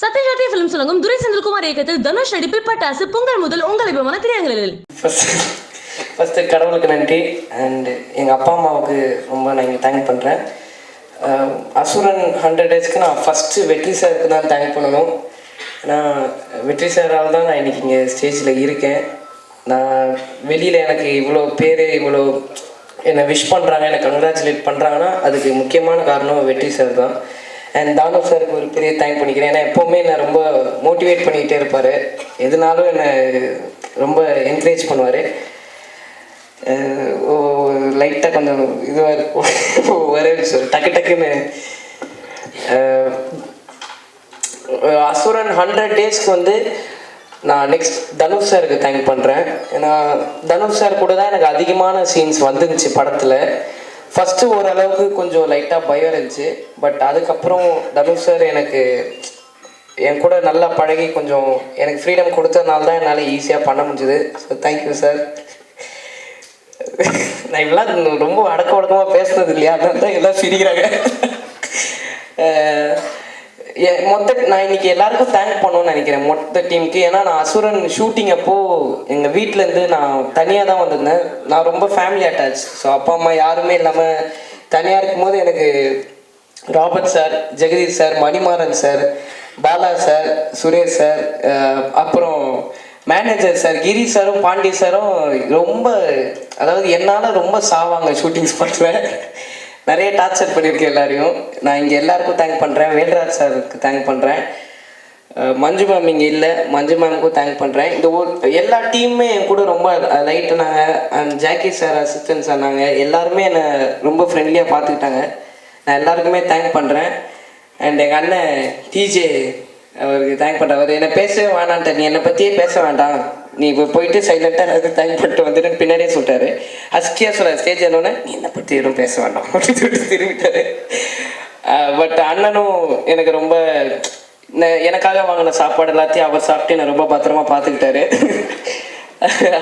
சத்யஜாதி film சொல்லுங்கும் துரை செந்தில்குமார் இயக்கத்தில் தனுஷ் நடிப்பில் பட்டாசு பொங்கல் முதல் உங்கள் விமான திரையரங்களில் ஃபஸ்ட்டு ஃபஸ்ட்டு கடவுளுக்கு நன்றி அண்டு எங்கள் அப்பா அம்மாவுக்கு ரொம்ப நான் இங்கே தேங்க் பண்ணுறேன் அசுரன் ஹண்ட்ரட் டேஸ்க்கு நான் ஃபஸ்ட்டு வெற்றி சாருக்கு தான் தேங்க் பண்ணணும். நான் வெற்றி சாரால் தான் நான் இன்றைக்கி இங்கே ஸ்டேஜில் இருக்கேன். நான் வெளியில் எனக்கு இவ்வளோ பேர் இவ்வளோ என்னை விஷ் பண்ணுறாங்க என்னை கங்க்ராச்சுலேட் பண்ணுறாங்கன்னா அதுக்கு முக்கியமான காரணம் வெற்றி சார் தான். அண்ட் தானு சாருக்கு ஒரு பெரிய தேங்க் பண்ணிக்கிறேன். ஏன்னா எப்போவுமே என்னை ரொம்ப மோட்டிவேட் பண்ணிக்கிட்டே இருப்பார். எதுனாலும் என்னை ரொம்ப என்கரேஜ் பண்ணுவார். லைட்டாக கொஞ்சம் இதுவாக இருக்கும். ஒரே சார் டக்கு டக்குன்னு. அசுரன் ஹண்ட்ரட் டேஸ்க்கு வந்து நான் நெக்ஸ்ட் தனுஷ் சாருக்கு தேங்க் பண்ணுறேன் ஏன்னா தனுஷ் சார் கூட தான் எனக்கு அதிகமான சீன்ஸ் வந்துருந்துச்சு படத்தில். ஃபஸ்ட்டு ஓரளவுக்கு கொஞ்சம் லைட்டாக பயம் இருந்துச்சு. பட் அதுக்கப்புறம் தனுஷ் சார் எனக்கு என் கூட நல்லா பழகி கொஞ்சம் எனக்கு ஃப்ரீடம் கொடுத்ததுனால தான் என்னால் ஈஸியாக பண்ண முடிஞ்சுது. ஸோ தேங்க்யூ சார் நான் இப்பெல்லாம் ரொம்ப அடக்க ஒடக்கமாக பேசுனது இல்லையா? அதனால தான் எல்லாம் சிரிக்கிறாங்க. மொத்த நான் இன்னைக்கு எல்லாருக்கும் தேங்க் பண்ணணும்னு நினைக்கிறேன். மொத்த டீமுக்கு ஏன்னா நான் அசுரன் ஷூட்டிங் அப்போ எங்கள் வீட்டிலேருந்து நான் தனியாக தான் வந்திருந்தேன். நான் ரொம்ப ஃபேமிலி அட்டாச் ஸோ அப்பா அம்மா யாருமே இல்லாமல் தனியாக இருக்கும்போது எனக்கு Robert sir Jagadeesh sir Manimaran sir Bala sir Suresh sir அப்புறம் மேனேஜர் சார் கிரி சாரும் பாண்டி சாரும் ரொம்ப அதாவது என்னால் ரொம்ப சாவாங்க ஷூட்டிங் ஸ்பாட்டில் நிறைய டார்ச்சர் பண்ணியிருக்கேன் எல்லாரையும். நான் இங்கே எல்லாருக்கும் தேங்க் பண்ணுறேன் வேல்ராஜ் சாருக்கு தேங்க் பண்ணுறேன் மஞ்சு மேம் இங்கே இல்லை. மஞ்சு மேமுக்கும் தேங்க் பண்ணுறேன் இந்த ஒரு எல்லா டீமுமே என் கூட ரொம்ப லைட்டுனாங்க அண்ட் ஜாக்கி சார் அசிஸ்டன்ட் நாங்கள் எல்லாருமே என்னை ரொம்ப ஃப்ரெண்ட்லியாக பார்த்துக்கிட்டாங்க. நான் எல்லாருக்குமே தேங்க் பண்ணுறேன் அண்ட் எங்கள் அண்ணன் டிஜே அவருக்கு தேங்க் பண்ணுறேன் அவர் என்னை பேசவே வேணான்ட்ட நீ என்னை பற்றியே பேச வேண்டாம். நீ இப்போ போயிட்டு சைலண்ட்டாக எல்லாத்துக்கும் தேங்க் பண்ணிட்டு வந்துட்டு பின்னாடியே சொல்லிட்டாரு ஹஸ்கியாக சொல்ல ஸ்டேஜ் என்னோடனே நீ என்னை பற்றி எதுவும் பேச வேண்டாம். அப்படின்னு சொல்லிட்டு திரும்பிட்டாரு. பட் அண்ணனும் எனக்கு ரொம்ப எனக்காக வாங்கின சாப்பாடு எல்லாத்தையும் அவர் சாப்பிட்டு என்னை ரொம்ப பத்திரமா பார்த்துக்கிட்டாரு.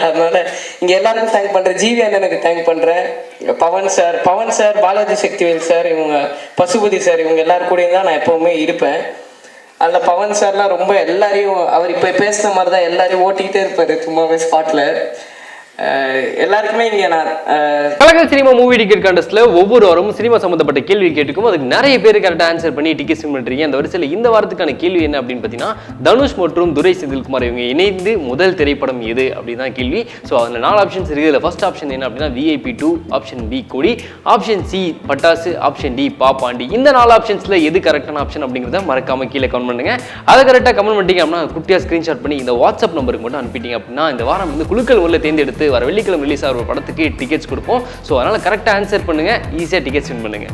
அதனால இங்க எல்லாருக்கும் தேங்க் பண்றேன் ஜிவி அண்ணனுக்கு தேங்க் பண்றேன் Pavan sir Pavan sir Balaji Sakthivel sir இவங்க பசுபதி சார் இவங்க எல்லாரும் கூடயும் தான் நான் எப்பவுமே இருப்பேன். அதில் பவன் சார்லாம் ரொம்ப எல்லாரையும் அவர் இப்போ பேசுன மாதிரி தான் எல்லாரையும் ஓட்டிக்கிட்டே இருப்பார் சும்மாவே ஸ்பாட்டில் எல்லாருக்குமே இங்கே நான் அஹ், சினிமா மூவி டிக்கெட் கான்டெஸ்ட்ல ஒவ்வொரு வாரமும் சினிமா சம்மந்தப்பட்ட கேள்வி கேட்டுக்கும் அதுக்கு நிறைய பேர் கரெக்டாக ஆன்சர் பண்ணி டிக்கெட் வின் பண்றீங்க. அந்த வரிசையில் இந்த வாரத்துக்கான கேள்வி என்ன அப்படின்னு பார்த்தீங்கன்னா தனுஷ் மற்றும் துரை செந்தில்குமார் இவங்க இணைந்து முதல் திரைப்படம் எது அப்படின்னு தான் கேள்வி. ஸோ அதில் நாலு ஆப்ஷன்ஸ் இருக்குது. இதில் ஃபர்ஸ்ட் ஆப்ஷன் என்ன அப்படின்னா VIP two option B Kodi option C Pattas option D Pappandi. இந்த நாலு ஆப்ஷன்ஸில் எது கரெக்டான ஆப்ஷன் அப்படிங்கிறத மறக்காம கீழே கமெண்ட் பண்ணுங்க. அதை கரெக்டாக கமெண்ட் பண்ணிட்டீங்க அப்படின்னா குட்டியாக ஸ்க்ரீன்ஷாட் பண்ணி இந்த வாட்ஸ்அப் நம்பருக்கு மட்டும் அனுப்பிட்டீங்க அப்படின்னா இந்த வாரம் வந்து குழுக்கள் உள்ள தேர்ந்தெடுத்து வர வெள்ளிக்கிழமை ரிலீஸ் ஆகிற ஒரு படத்துக்கு டிக்கெட்ஸ் கொடுப்போம். ஸோ அதனால் கரெக்டாக ஆன்சர் பண்ணுங்க. ஈஸியாக டிக்கெட்ஸ் வின் பண்ணுங்க.